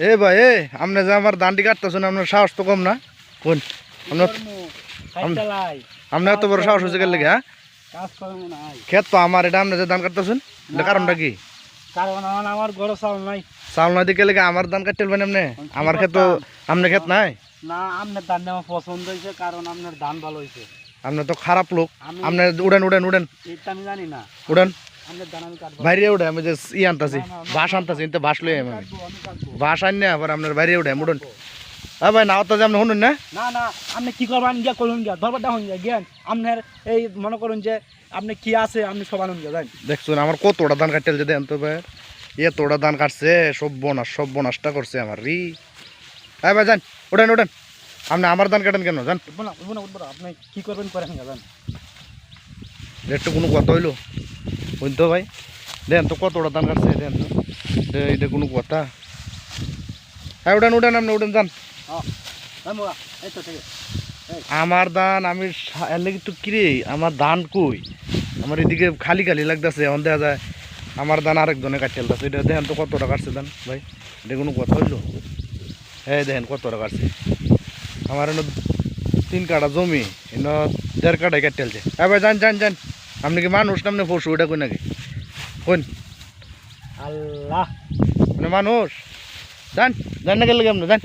এ ভাই এ আপনি যে আমার দান্ডি কাটতেছেন আপনার সাহস তো কম না? কোন? আপনার এত বড় সাহস হয়েছে গেলে হ্যাঁ? ক্ষেত তো আমার এটা আপনি যে ধান কাটতেছেন কারণটা কি? কারণ আমার চাউল নাই। চাউল দিকে লেগে আমার ধান কাটতে আপনি? আমার ক্ষেত তো আপনার ক্ষেত নাই? না আপনার ধান আমার পছন্দ হয়েছে কারণ আপনার ধান ভালো হয়েছে। আপনি তো খারাপ লোক। আপনি উড়েন উড়েন উড়েন। আমি জানি না। উড়েন। বাইরে উঠে আমি যে ই আনতাছি বাস আনতাছি কিন্তু বাস লই আমি। বাস আন না আবার আপনার বাইরে উঠে হ্যাঁ ভাই নাও তো যে আপনি শুনুন না। না না আপনি কি করবেন গিয়া করুন গিয়া। ধরবার দেখুন গিয়া। জ্ঞান আপনার এই মনে করুন যে আপনি কি আছে আপনি সব আনুন গিয়া জানেন দেখছুন আমার কতটা ধান কাটতে ভাই। তোড়া ধান কাটছে সব বনাস সব বনাসটা করছে আমার রি। হ্যাঁ ভাই যান আপনি আমার ধান কাটেন কেন আপনি কি করবেন করেন একটু কোনো কথা হইল? বুঝ তো ভাই? দেন তো কতটা ধান কাটছে দেন তো। এটা কোনো কথা। হ্যাঁ উঠেন উঠেন আপনি উঠেন যান। হ্যাঁ। আমার ধান আমি সা- এর তো কিরে? আমার ধান কই? আমার এদিকে খালি খালি লাগতেছে এখন দেখা যায় আমার ধান আরেকজনে কাটতে লাগতেছে এটা দেখেন তো কত টাকা কাটছে ধান ভাই? এটা কোনো কথা হইল? হ্যাঁ দেখেন কত টাকা কাটছে? আমার এনে তিন কাটা জমি এনে দেড় কাটাই কাটতে লাগছে হ্যাঁ ভাই যান যান যান। আপনি কি মানুষ নামনে পশু? ওটা কই নাকি? কোন আল্লাহ। মানে মানুষ? যান যান না গেলে কেমন যান।